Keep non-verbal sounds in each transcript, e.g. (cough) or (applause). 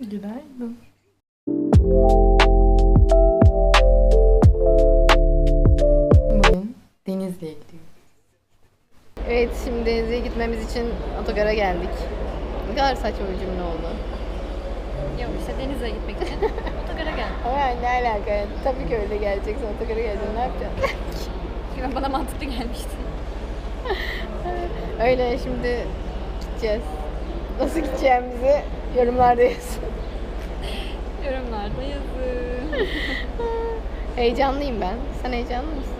Günaydın. Bugün Denizli'ye gidiyoruz. Evet şimdi Denizli'ye gitmemiz için otogara geldik. Ne kadar saçma bir cümle oldu. Yok işte denize gitmek için (laughs) otogara geldim. Ama yani ne alaka yani? Tabii ki öyle geleceksin otogara geleceksin ne yapacaksın? Çünkü bana mantıklı gelmişti. (laughs) öyle şimdi gideceğiz. Nasıl gideceğimizi yorumlarda yazın. Yorumlarda yazın. (laughs) Heyecanlıyım ben. Sen heyecanlı mısın?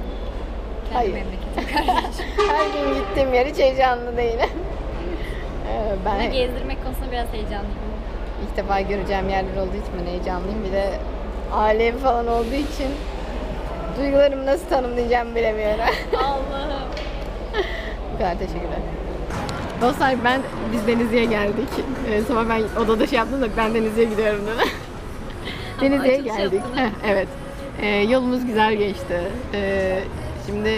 Kendi Hayır. memleketim (laughs) kardeşim. Her gün gittiğim yer hiç heyecanlı değilim. (laughs) Ee, ben gezdirmek konusunda biraz heyecanlıyım. ilk defa göreceğim yerler olduğu için ben heyecanlıyım. Bir de evi falan olduğu için duygularımı nasıl tanımlayacağım bilemiyorum. Allah'ım. Bu kadar teşekkürler. Dostlar ben biz Denizli'ye geldik. Ee, sabah ben odada şey yaptım da ben Denizli'ye gidiyorum dedi. Denizli'ye geldik. Heh, evet. Ee, yolumuz güzel geçti. Ee, şimdi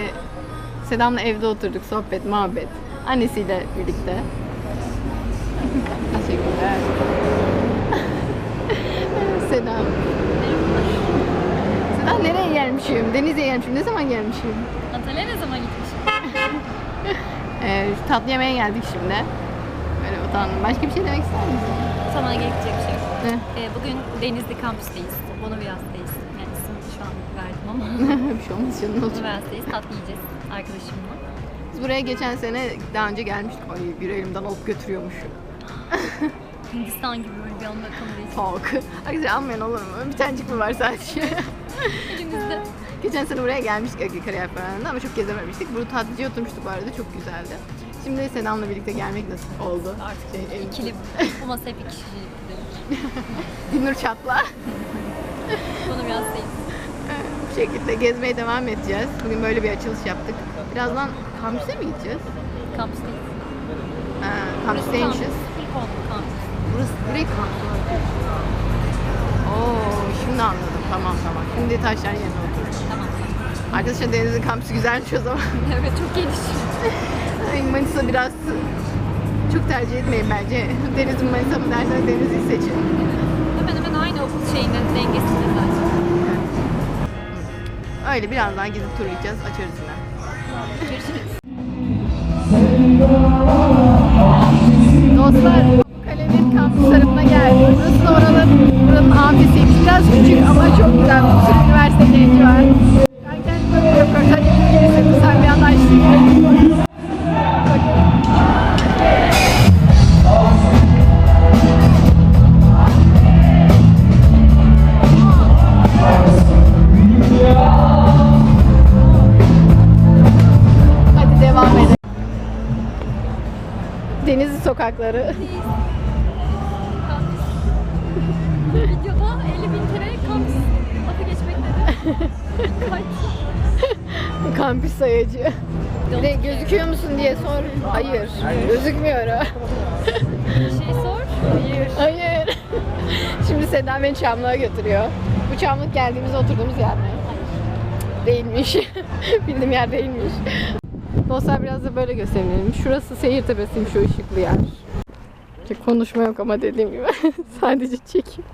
Sedam'la evde oturduk, sohbet, muhabbet. Annesiyle birlikte. Teşekkürler. (laughs) Sedam. Sedam nereye gelmişim? Denizli'ye gelmişim. Ne zaman gelmişim? Antalya ne zaman gitmiş? Ee, tatlı yemeğe geldik şimdi. Böyle utandım. Başka bir şey demek ister misin? Sana gerekecek bir şey. Ne? Ee, bugün Denizli kampüsteyiz. Bonovias'tayız. Yani ismini şu an verdim ama. (laughs) bir şey olmaz canım olacak. Bonovias'tayız. Tatlı yiyeceğiz arkadaşımla. Biz buraya geçen sene daha önce gelmiştik. Ay bir elimden alıp götürüyormuş. (laughs) Hindistan gibi böyle bir anda kamerayı Talk. Arkadaşlar almayan olur mu? Bir tanecik mi var sadece? elimizde. (laughs) geçen sene buraya gelmiştik Ege Kariyer Ferhan'da ama çok gezememiştik. Burada tatlıcıya oturmuştuk bu arada. Çok güzeldi. Şimdi Sedam'la birlikte gelmek nasip oldu. Artık Şey, ev- ikili (laughs) bu masa hep iki kişilik. Dinur Çatla. Bonovias'tayız. Bu şekilde gezmeye devam edeceğiz. Bugün böyle bir açılış yaptık. Birazdan kampüse mi gideceğiz? Kampüsteyiz. Ha, kampüsteymişiz. Oldu kampüs. Burası burayı kampüs. Oo, şimdi anladım. Tamam tamam. Şimdi taşlar yerine. Arkadaşlar Deniz'in kampüsü güzelmiş o zaman. (laughs) evet çok geniş. Manisa biraz çok tercih etmeyin bence. Deniz'in Manisa mı derseniz Deniz'i seçin. Hemen hemen aynı okul şeyinin dengesinde zaten. Öyle birazdan gidip turlayacağız. Açarız yine. Görüşürüz. Kampüs sayacı. Bir de gözüküyor musun diye sor. Hayır. Gözükmüyor. Şey sor. Hayır. Hayır. (laughs) Şimdi Seda beni Çamlık'a götürüyor. Bu Çamlık geldiğimiz oturduğumuz yer mi? Değilmiş. (laughs) Bildiğim yer değilmiş. Dostlar biraz da böyle gösterelim. Şurası seyir tepesiymiş şu ışıklı yer. Konuşma yok ama dediğim gibi. (laughs) Sadece çekim.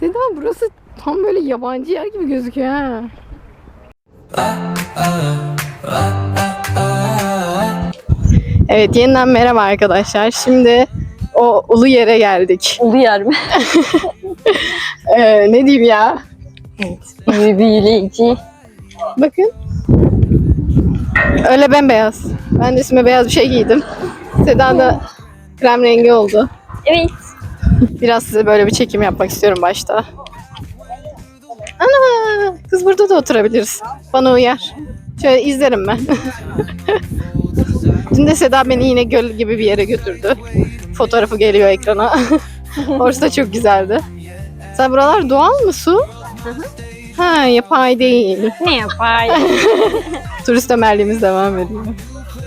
Seda burası tam böyle yabancı yer gibi gözüküyor ha. Evet yeniden merhaba arkadaşlar. Şimdi o ulu yere geldik. Ulu yer mi? (laughs) Ee, ne diyeyim ya? Büyüleyici. Bakın. Öyle bembeyaz. Ben de üstüme beyaz bir şey giydim. Seda da krem rengi oldu. Evet. Biraz size böyle bir çekim yapmak istiyorum başta. Ana! Kız burada da oturabiliriz. Bana uyar. Şöyle izlerim ben. (laughs) Dün de Seda beni yine göl gibi bir yere götürdü. Fotoğrafı geliyor ekrana. (laughs) Orası da çok güzeldi. Sen buralar doğal mı su? Ha yapay değil. Ne yapar? (laughs) Turist ömerliğimiz devam ediyor.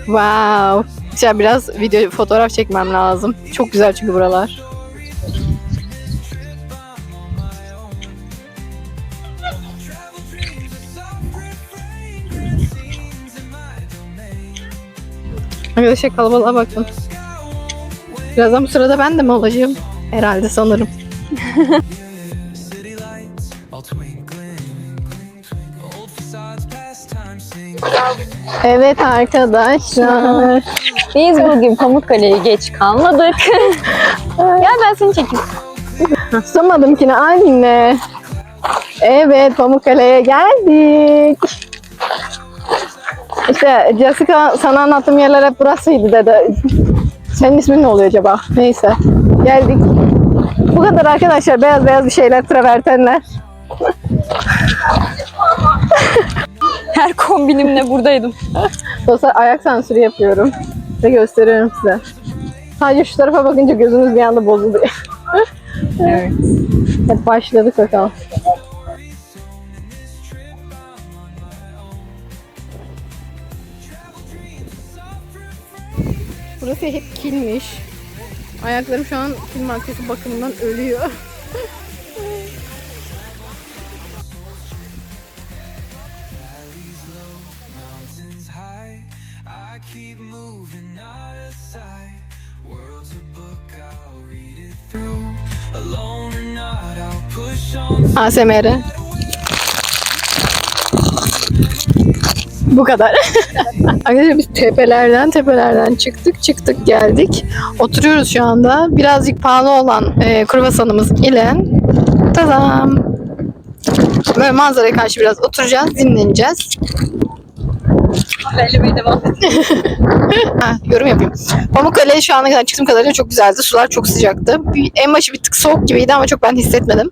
Wow. Ya biraz video fotoğraf çekmem lazım. Çok güzel çünkü buralar. Arkadaşlar kalabalığa bakın. Birazdan bu sırada ben de mi olacağım? Herhalde sanırım. (laughs) Evet arkadaşlar. Biz bugün Pamukkale'ye geç kalmadık. Gel ben seni çekeyim. Sığmadım ki ne anne. Evet Pamukkale'ye geldik. İşte Jessica sana anlattığım yerler hep burasıydı dedi. Senin ismin ne oluyor acaba? Neyse. Geldik. Bu kadar arkadaşlar beyaz beyaz bir şeyler travertenler. (laughs) Her kombinimle buradaydım. Dostlar ayak sansürü yapıyorum. Ve gösteriyorum size. Sadece şu tarafa bakınca gözünüz bir anda bozuluyor. Evet. Hadi başladık bakalım. Burası hep kilmiş. Ayaklarım şu an kil maddesi bakımından ölüyor. (laughs) Mountains Bu kadar. (laughs) Arkadaşlar biz tepelerden tepelerden çıktık çıktık geldik. Oturuyoruz şu anda. Birazcık pahalı olan e, kruvasanımız ile tadam. Böyle manzaraya karşı biraz oturacağız, dinleneceğiz. Bellemeye devam. (laughs) Ha, yorum yapayım. Pamukkale şu ana kadar çıktığım kadarıyla çok güzeldi. Sular çok sıcaktı. Bir, en başı bir tık soğuk gibiydi ama çok ben hissetmedim.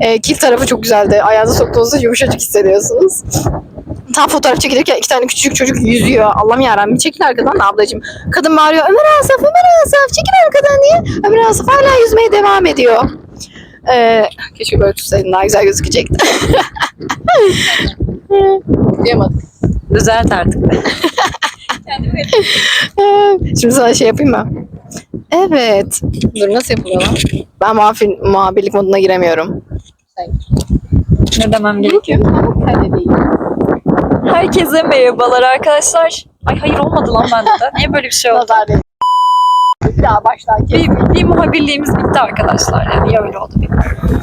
E, kil tarafı çok güzeldi. Ayağınıza soktuğunuzda yumuşacık hissediyorsunuz. Tam fotoğraf çekilirken iki tane küçücük çocuk yüzüyor. Allah'ım yarabbim çekil arkadan da ablacığım. Kadın bağırıyor Ömer Asaf, Ömer Asaf çekil arkadan diye. Ömer Asaf hala yüzmeye devam ediyor. Ee, keşke böyle tutsaydın daha güzel gözükecekti. Duyamadım. Düzelt artık. (laughs) Şimdi sana şey yapayım mı? Evet. Dur nasıl yapılıyor lan? Ben muhafil, muhabirlik moduna giremiyorum. ne demem gerekiyor? Pamukkale değil. Herkese merhabalar arkadaşlar. Ay hayır olmadı lan bende de. Niye böyle bir şey oldu? Nazar değil. Ya baştan kes. Bir, bir muhabirliğimiz bitti arkadaşlar. Yani niye öyle oldu bilmiyorum.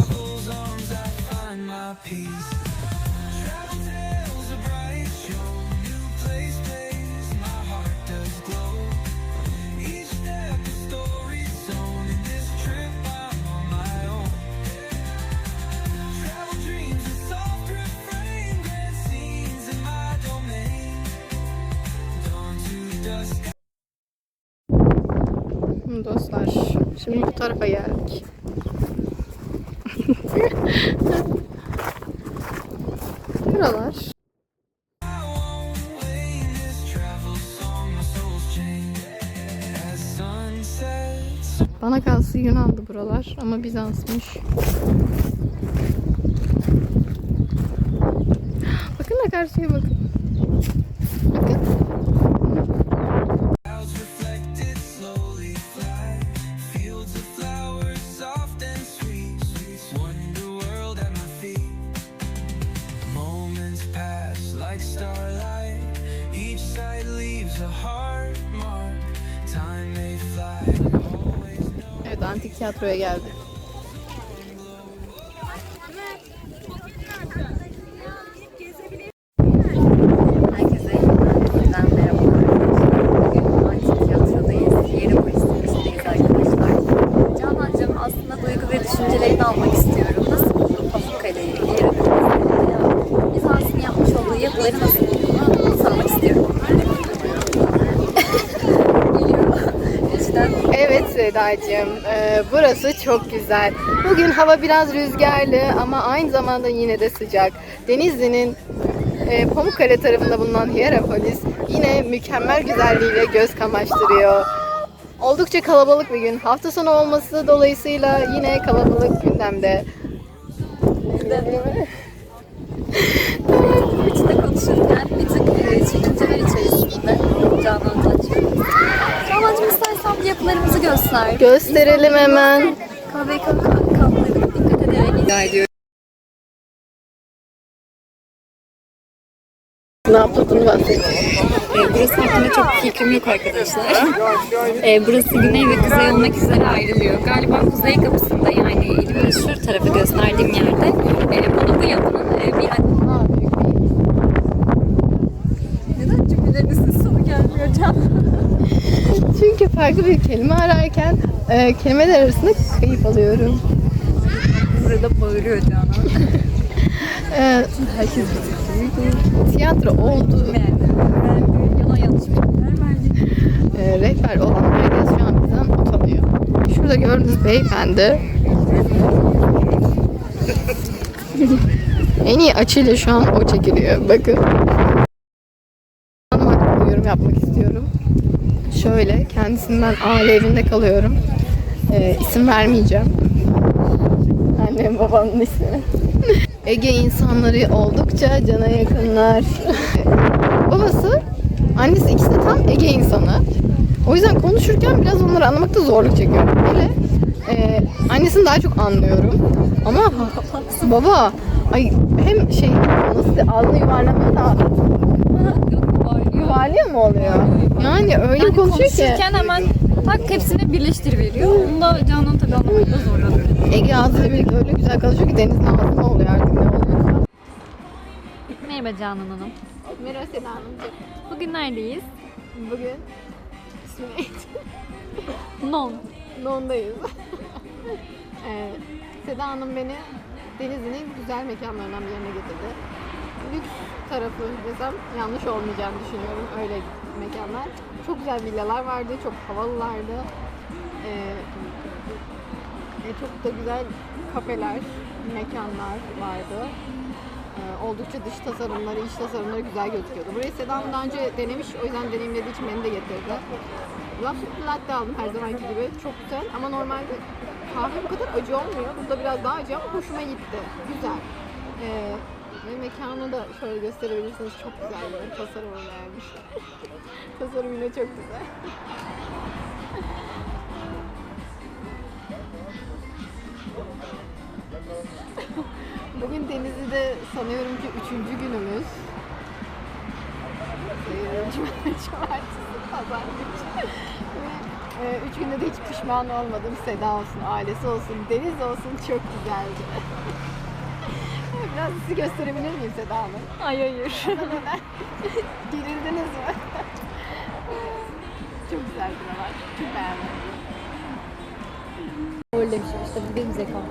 Şimdi bu tarafa geldik. (laughs) Buralar. Bana kalsı Yunan'dı buralar ama Bizans'mış. Bakın da karşıya. Bakın. Tiyatroya geldik. Herkese yeniden merhabalar. Bugün Antik Tiyatro'dayız. Yeni Polis'teyiz arkadaşlar. Canancığım aslında duygu ve düşüncelerini almak istiyorum. Nasıl buldun Pamukkale'yi? Yeni Polis'i? Bizans'ın yapmış olduğu yapıları nasıl bulduğunu sormak istiyorum. Geliyor. İçten Evet Sedacığım, e, burası çok güzel. Bugün hava biraz rüzgarlı ama aynı zamanda yine de sıcak. Denizli'nin e, Pamukkale tarafında bulunan Hierapolis yine mükemmel güzelliğiyle göz kamaştırıyor. Oldukça kalabalık bir gün. Hafta sonu olması dolayısıyla yine kalabalık gündemde. içinde konuşurken bir tık e, çekinceler içerisinde Canan açıyor. Canancığım bir yapılarımızı göster. Gösterelim hemen. Kahve kaplarına dikkat ederek iddia ediyorum. Ne yaptığını bahsedeyim. Burası hakkında çok fikrim yok arkadaşlar. Ee, burası güney ve kuzey olmak üzere ayrılıyor. Galiba kuzey kapısında yani elimin şu tarafı gösterdiğim yerde e, bunu bu yapının e, bir büyük değil. Neden cümlelerinizin sonu gelmiyor Can? (laughs) Çünkü farklı bir kelime ararken e, kelimeler arasında kayıp alıyorum. Burada bağırıyor Canan. (laughs) E, Herkes bizi tiyatro oldu. Yalan yanlış. E, rehber olan herkes şu an bizden utanıyor. Şurada gördüğünüz beyefendi (laughs) en iyi açıyla şu an o çekiliyor. Bakın. Yorum yapmak istiyorum. Şöyle kendisinden aile evinde kalıyorum. E, isim vermeyeceğim. Annem babamın ismi. (laughs) Ege insanları oldukça cana yakınlar. (laughs) Babası, annesi ikisi de tam Ege insanı. O yüzden konuşurken biraz onları anlamakta zorluk çekiyorum. Hele e, annesini daha çok anlıyorum. Ama baba ay hem şey nasıl ağzını yuvarlamıyor da yuvarlıyor mu oluyor? Yani öyle Yani konuşuyor ki. konuşurken hemen tak hepsini birleştiriveriyor. Onu da Canan tabii anlamakta zorlanıyor. Ege ağzıyla birlikte öyle güzel konuşuyor ki denizin ağzı mı oluyor artık ne oluyorsa. Merhaba Canan Hanım. Merhaba Seda Hanımcığım. Bugün neredeyiz? Bugün ismi (laughs) neydi? Non. Nondayız. (laughs) ee, Seda Hanım beni Denizli'nin güzel mekanlarından bir yerine getirdi. Lüks tarafı desem yanlış olmayacağını düşünüyorum. Öyle mekanlar. Çok güzel villalar vardı. Çok havalılardı. Ee, e, çok da güzel kafeler, mekanlar vardı. Ee, oldukça dış tasarımları, iç tasarımları güzel gözüküyordu. Burayı Seda Hanım daha önce denemiş, o yüzden deneyimlediği için beni de getirdi. Latte aldım her zamanki gibi. Çok güzel ama normalde kahve bu kadar acı olmuyor. Burada biraz daha acı ama hoşuma gitti. Güzel. Ee, ve mekanı da şöyle gösterebilirsiniz. Çok güzel bir tasarımı beğenmişler. (laughs) Tasarım yine çok güzel. (laughs) Bugün Denizli'de sanıyorum ki üçüncü günümüz. Sayıyorum cumartesi, (laughs) pazar Ve e, üç günde de hiç pişman olmadım. Seda olsun, ailesi olsun, Deniz olsun çok güzeldi. Biraz sizi gösterebilir miyim Seda Hanım? Ay hayır. (laughs) Gerildiniz mi? çok güzel buralar. Çok beğendim. Öyle bir şey işte bu benim zekam.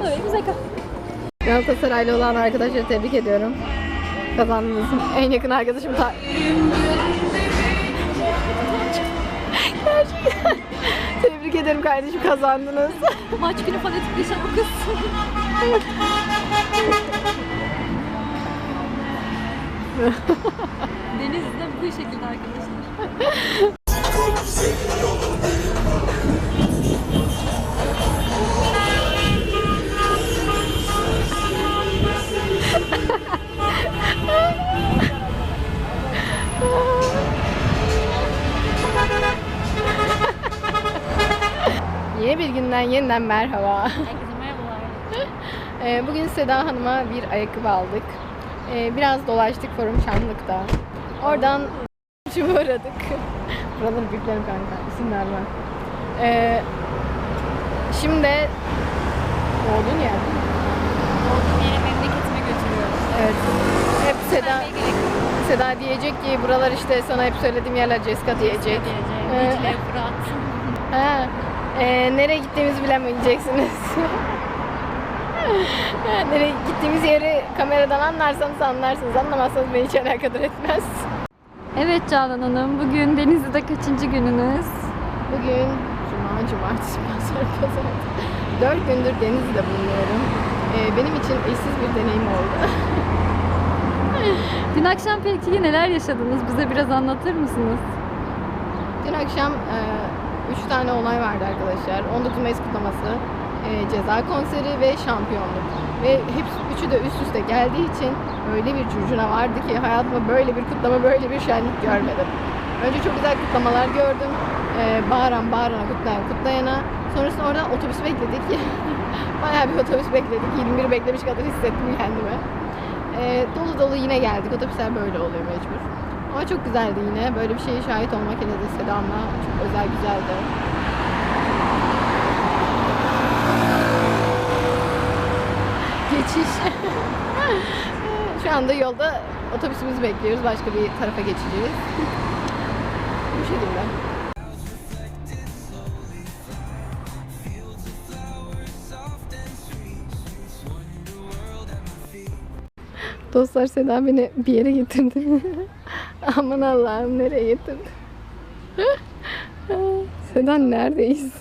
Da benim zekam. Galatasaraylı olan arkadaşları tebrik ediyorum. Kazandınız. En yakın arkadaşım ta... Gerçekten. Tebrik ederim kardeşim kazandınız. (laughs) Maç günü fanatikleşen o kız. (laughs) Denizli'de bu şekilde arkadaşlar. Yeni bir günden yeniden merhaba. Herkese merhabalar. (laughs) Ee, Bugün Seda Hanım'a bir ayakkabı aldık. Ee, Biraz dolaştık Forum Çamlık'ta. Oradan şu (laughs) uğradık. Buraları büyüklerim kanka. İsim vermem. Ee, Şimdi doğduğun yer? Olduğum yere memleketime götürüyorum. Evet. Hep Seda, yok. Seda diyecek ki buralar işte sana hep söylediğim yerler Jessica diyecek. Diyeceğim. Ee, Dicle, Fırat. (laughs) Ha, e, nereye gittiğimizi bilemeyeceksiniz. (laughs) Nereye gittiğimiz yeri kameradan anlarsanız anlarsınız. Anlamazsanız beni hiç alakadar etmez. Evet Canan Hanım, bugün Denizli'de kaçıncı gününüz? Bugün Cuma, Cumartesi, Pazar, Pazar. Dört gündür Denizli'de bulunuyorum. E, benim için eşsiz bir deneyim oldu. (laughs) Dün akşam peki neler yaşadınız? Bize biraz anlatır mısınız? Dün akşam e, üç tane olay vardı arkadaşlar. 19 Mayıs kutlaması, e, ceza konseri ve şampiyonluk. Ve hepsi üçü de üst üste geldiği için öyle bir curcuna vardı ki hayatımda böyle bir kutlama, böyle bir şenlik görmedim. Önce çok güzel kutlamalar gördüm. E, bağıran bağırana, kutlayan kutlayana. Sonrasında oradan otobüs bekledik. (laughs) Bayağı bir otobüs bekledik. 21 beklemiş kadar hissettim kendimi. e, dolu dolu yine geldik. Otobüsler böyle oluyor mecbur. Ama çok güzeldi yine. Böyle bir şeye şahit olmak hele de Sedan'la çok özel güzeldi. Geçiş. (laughs) Şu anda yolda otobüsümüzü bekliyoruz. Başka bir tarafa geçeceğiz. Bu şekilde. Dostlar Seda beni bir yere getirdi. (laughs) (laughs) Aman Allah'ım nereye getirdi? (laughs) Seda neredeyiz?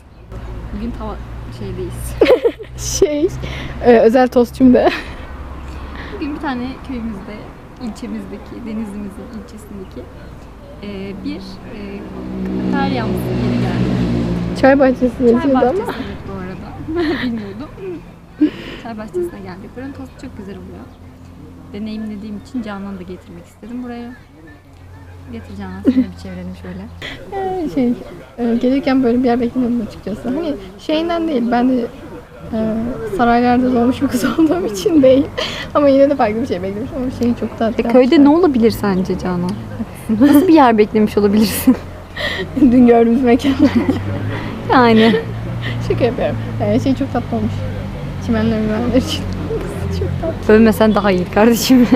Bugün tava şeydeyiz. (laughs) Şey, e, özel tostçumda. Bugün bir tane köyümüzde, ilçemizdeki, Denizli'mizin ilçesindeki e, bir e, kafeteryamız yeni geldi. Çay bahçesi Çay bahçesi ama. bu arada. Bilmiyordum. Çay bahçesine geldik. Buranın tostu çok güzel oluyor. Deneyimlediğim için Canan da getirmek istedim buraya. Getir Canan seni bir çevirelim şöyle. Ee, şey, e, gelirken böyle bir yer beklemiyordum açıkçası. Hani şeyinden değil, ben de e, saraylarda doğmuş bir kız (laughs) olduğum için değil. Ama yine de farklı bir şey beklemişim ama şeyi çok tatlı. E, köyde ne olabilir sence Canan? Nasıl bir yer beklemiş olabilirsin? (laughs) Dün gördüğümüz mekanlar. Yani. Şaka yapıyorum. Ee, şey çok tatlı olmuş. Çimenler mümenler için. çok tatlı. Bölmesen daha iyi kardeşim.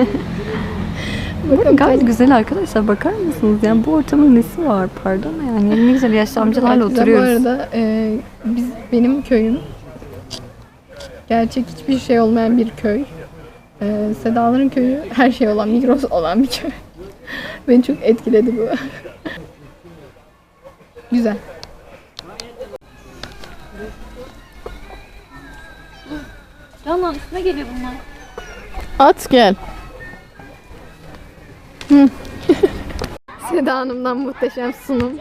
Bakın Gayet güzel arkadaşlar bakar mısınız? Yani bu ortamın nesi var pardon yani ne güzel yaşlı amcalarla oturuyoruz. Bu arada e, biz benim köyüm gerçek hiçbir şey olmayan bir köy. E, Sedaların köyü her şey olan, Migros olan bir köy. (laughs) Beni çok etkiledi bu. (laughs) güzel. Canan üstüne geliyor bunlar. At gel. (laughs) Seda Hanım'dan muhteşem sunum.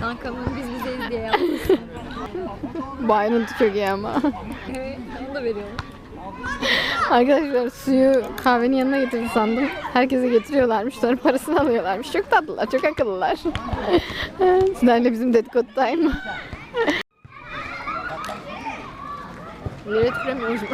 Kankamın biz bizeyiz diye. Bu ayrıntı çok iyi ama. Onu da veriyorum. Arkadaşlar suyu kahvenin yanına getirdi sandım. Herkese getiriyorlarmış. Sonra parasını alıyorlarmış. Çok tatlılar, çok akıllılar. (laughs) Sizlerle bizim dedikodu time. Nereye tüküremiyoruz mu?